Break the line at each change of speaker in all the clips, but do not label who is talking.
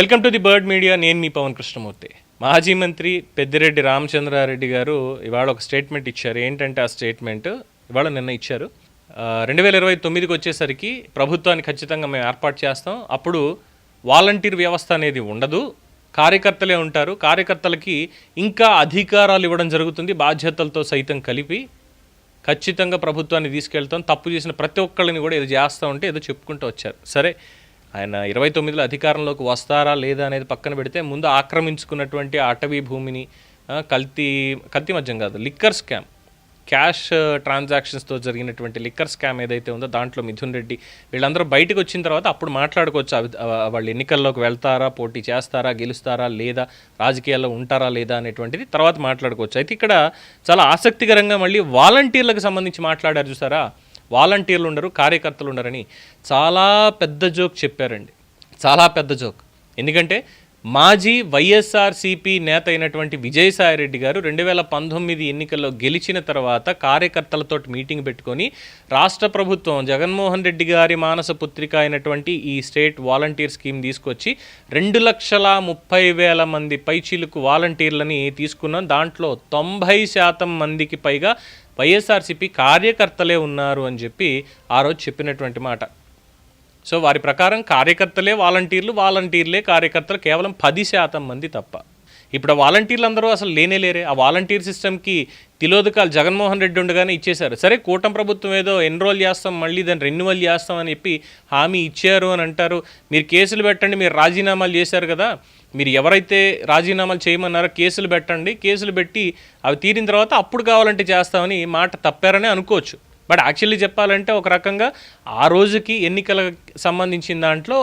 Welcome to the bird media. నేను మీ పవన్ కృష్ణమూర్తి. మాజీ మంత్రి పెద్దిరెడ్డి రామచంద్రారెడ్డి గారు ఇవాళ ఒక స్టేట్మెంట్ ఇచ్చారు. ఏంటంటే ఆ స్టేట్మెంట్ ఇవాళ నిన్న ఇచ్చారు. రెండు వేల ఇరవై తొమ్మిదికి వచ్చేసరికి ప్రభుత్వాన్ని ఖచ్చితంగా మేము ఏర్పాటు చేస్తాం. అప్పుడు వాలంటీర్ వ్యవస్థ అనేది ఉండదు. కార్యకర్తలే ఉంటారు. కార్యకర్తలకి ఇంకా అధికారాలు ఇవ్వడం జరుగుతుంది. బాధ్యతలతో సైతం కలిపి ఖచ్చితంగా ప్రభుత్వాన్ని తీసుకెళ్తాం. తప్పు చేసిన ప్రతి ఒక్కళ్ళని కూడా ఏదో చేస్తూ ఉంటే ఏదో చెప్పుకుంటూ వచ్చారు. సరే ఆయన ఇరవై తొమ్మిదిలో అధికారంలోకి వస్తారా లేదా అనేది పక్కన పెడితే ముందు ఆక్రమించుకున్నటువంటి అటవీ భూమిని కల్తీ కల్తీ మద్యం కాదు లిక్కర్ స్కామ్ క్యాష్ ట్రాన్సాక్షన్స్తో జరిగినటువంటి లిక్కర్ స్కామ్ ఏదైతే ఉందో దాంట్లో మిథున్ రెడ్డి వీళ్ళందరూ బయటకు వచ్చిన తర్వాత అప్పుడు మాట్లాడుకోవచ్చు వాళ్ళు ఎన్నికల్లోకి వెళ్తారా పోటీ చేస్తారా గెలుస్తారా లేదా రాజకీయాల్లో ఉంటారా లేదా అనేటువంటిది తర్వాత మాట్లాడుకోవచ్చు. అయితే ఇక్కడ చాలా ఆసక్తికరంగా మళ్ళీ వాలంటీర్లకు సంబంధించి మాట్లాడారు చూసారా? వాలంటీర్లు ఉండరు కార్యకర్తలు ఉండరని చాలా పెద్ద జోక్ చెప్పారండి. చాలా పెద్ద జోక్. ఎందుకంటే మాజీ వైఎస్ఆర్సీపీ నేత అయినటువంటి విజయసాయిరెడ్డి గారు రెండు వేల పంతొమ్మిది ఎన్నికల్లో గెలిచిన తర్వాత కార్యకర్తలతో మీటింగ్ పెట్టుకొని రాష్ట్ర ప్రభుత్వం జగన్మోహన్ రెడ్డి గారి మానస పుత్రిక అయినటువంటి ఈ స్టేట్ వాలంటీర్ స్కీమ్ తీసుకొచ్చి రెండు లక్షల ముప్పై వేల మంది పైచీలకు వాలంటీర్లని తీసుకున్నాం. దాంట్లో తొంభై శాతం మందికి పైగా వైఎస్ఆర్సీపీ కార్యకర్తలే ఉన్నారు అని చెప్పి ఆ రోజు చెప్పినటువంటి మాట. సో వారి ప్రకారం కార్యకర్తలే వాలంటీర్లు వాలంటీర్లే కార్యకర్తలు కేవలం పది శాతం మంది తప్ప. ఇప్పుడు ఆ వాలంటీర్లు అందరూ అసలు లేనే లేరే. ఆ వాలంటీర్ సిస్టమ్కి తిలోదకాలు జగన్మోహన్ రెడ్డి ఉండగానే ఇచ్చేశారు. సరే కూటమి ప్రభుత్వం ఏదో ఎన్రోల్ చేస్తాం మళ్ళీ దాన్ని రెన్యువల్ చేస్తాం అని చెప్పి హామీ ఇచ్చారు అని అంటారు. మీరు కేసులు పెట్టండి మీరు రాజీనామాలు చేశారు కదా. మీరు ఎవరైతే రాజీనామాలు చేయమన్నారో కేసులు పెట్టండి. కేసులు పెట్టి అవి తీరిన తర్వాత అప్పుడు కావాలంటే చేస్తామని మాట తప్పారని అనుకోవచ్చు. బట్ యాక్చువల్లీ చెప్పాలంటే ఒక రకంగా ఆ రోజుకి ఎన్నికలకు సంబంధించిన దాంట్లో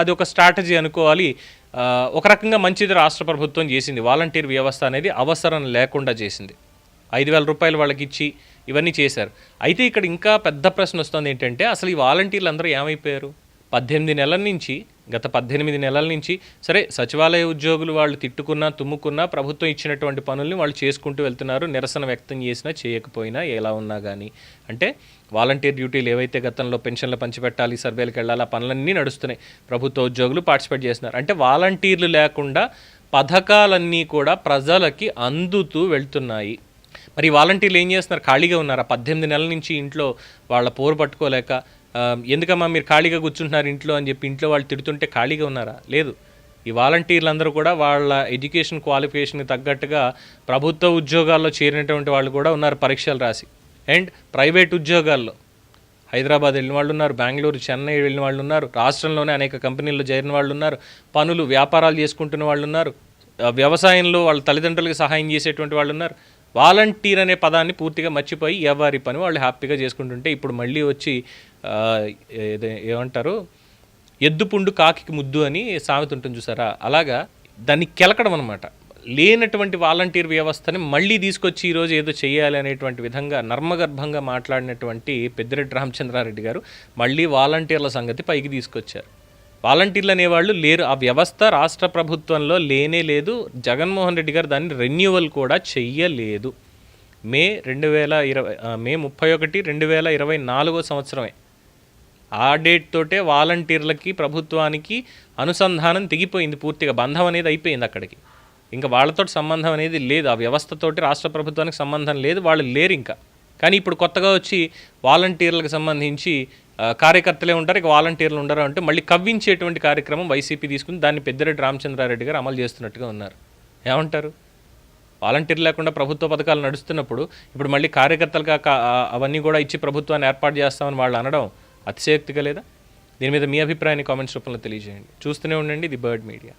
అది ఒక స్ట్రాటజీ అనుకోవాలి. ఒక రకంగా మంచిది రాష్ట్ర ప్రభుత్వం చేసింది. వాలంటీర్ వ్యవస్థ అనేది అవసరం లేకుండా చేసింది. ఐదు వేల రూపాయలు వాళ్ళకి ఇచ్చి ఇవన్నీ చేశారు. అయితే ఇక్కడ ఇంకా పెద్ద ప్రశ్న వస్తుంది ఏంటంటే అసలు ఈ వాలంటీర్లు అందరూ ఏమైపోయారు? పద్దెనిమిది నెలల నుంచి గత పద్దెనిమిది నెలల నుంచి సరే సచివాలయ ఉద్యోగులు వాళ్ళు తిట్టుకున్నా తుమ్ముకున్నా ప్రభుత్వం ఇచ్చినటువంటి పనుల్ని వాళ్ళు చేసుకుంటూ వెళ్తున్నారు. నిరసన వ్యక్తం చేసినా చేయకపోయినా ఎలా ఉన్నా కానీ అంటే వాలంటీర్ డ్యూటీలు ఏవైతే గతంలో పెన్షన్లు పంచిపెట్టాలి సర్వేలకు వెళ్ళాలి ఆ పనులన్నీ నడుస్తున్నాయి. ప్రభుత్వ ఉద్యోగులు పార్టిసిపేట్ చేస్తున్నారు. అంటే వాలంటీర్లు లేకుండా పథకాలన్నీ కూడా ప్రజలకి అందుతూ వెళ్తున్నాయి. మరి వాలంటీర్లు ఏం చేస్తున్నారు? ఖాళీగా ఉన్నారా? పద్దెనిమిది నెలల నుంచి ఇంట్లో వాళ్ళ పోరు పట్టుకోలేక ఎందుకమ్మా మీరు ఖాళీగా కూర్చుంటున్నారు ఇంట్లో అని చెప్పి ఇంట్లో వాళ్ళు తిడుతుంటే ఖాళీగా ఉన్నారా? లేదు. ఈ వాలంటీర్లు అందరూ కూడా వాళ్ళ ఎడ్యుకేషన్ క్వాలిఫికేషన్కి తగ్గట్టుగా ప్రభుత్వ ఉద్యోగాల్లో చేరినటువంటి వాళ్ళు కూడా ఉన్నారు పరీక్షలు రాసి. అండ్ ప్రైవేట్ ఉద్యోగాల్లో హైదరాబాద్ వెళ్ళిన వాళ్ళు ఉన్నారు బెంగళూరు చెన్నై వెళ్ళిన వాళ్ళు ఉన్నారు రాష్ట్రంలోనే అనేక కంపెనీల్లో చేరిన వాళ్ళు ఉన్నారు పనులు వ్యాపారాలు చేసుకుంటున్న వాళ్ళు ఉన్నారు వ్యవసాయంలో వాళ్ళ తల్లిదండ్రులకు సహాయం చేసేటువంటి వాళ్ళు ఉన్నారు. వాలంటీర్ అనే పదాన్ని పూర్తిగా మర్చిపోయి ఎవరి పని వాళ్ళు హ్యాపీగా చేసుకుంటుంటే ఇప్పుడు మళ్ళీ వచ్చి ఏమంటారు? ఎద్దు పుండు కాకి ముద్దు అని సామెత ఉంటుంది చూసారా? అలాగా దాన్ని కెలకడం అనమాట లేనటువంటి వాలంటీర్ వ్యవస్థని మళ్ళీ తీసుకొచ్చి ఈరోజు ఏదో చేయాలి అనేటువంటి విధంగా నర్మగర్భంగా మాట్లాడినటువంటి పెద్దిరెడ్డి రామచంద్రారెడ్డి గారు మళ్ళీ వాలంటీర్ల సంగతి పైకి తీసుకొచ్చారు. వాలంటీర్లు అనేవాళ్ళు లేరు. ఆ వ్యవస్థ రాష్ట్ర ప్రభుత్వంలో లేనే లేదు. జగన్మోహన్ రెడ్డి గారు దాన్ని రెన్యువల్ కూడా చెయ్యలేదు. మే రెండు వేల ఇరవై మే ముప్పై ఒకటి రెండు వేల ఇరవై నాలుగో సంవత్సరమే. ఆ డేట్ తోటే వాలంటీర్లకి ప్రభుత్వానికి అనుసంధానం తెగిపోయింది పూర్తిగా. బంధం అనేది అయిపోయింది అక్కడికి. ఇంకా వాళ్ళతో సంబంధం అనేది లేదు. ఆ వ్యవస్థతోటి రాష్ట్ర ప్రభుత్వానికి సంబంధం లేదు. వాళ్ళు లేరు ఇంకా. కానీ ఇప్పుడు కొత్తగా వచ్చి వాలంటీర్లకు సంబంధించి కార్యకర్తలే ఉంటారు. ఇక వాలంటీర్లు ఉండరు అంటే మళ్ళీ కవ్వించేటువంటి కార్యక్రమం వైసీపీ తీసుకుని దాన్ని పెద్దిరెడ్డి రామచంద్రారెడ్డి గారు అమలు చేస్తున్నట్టుగా ఉన్నారు. ఏమంటారు? వాలంటీర్ లేకుండా ప్రభుత్వ పథకాలు నడుస్తున్నప్పుడు ఇప్పుడు మళ్ళీ కార్యకర్తలుగా కా- అవన్నీ కూడా ఇచ్చి ప్రభుత్వాన్ని ఏర్పాటు చేస్తామని వాళ్ళు అనడం అతిశయోక్తిగా లేదా? దీని మీద మీ అభిప్రాయాన్ని కామెంట్స్ రూపంలో తెలియజేయండి. చూస్తూనే ఉండండి ది బర్డ్ మీడియా.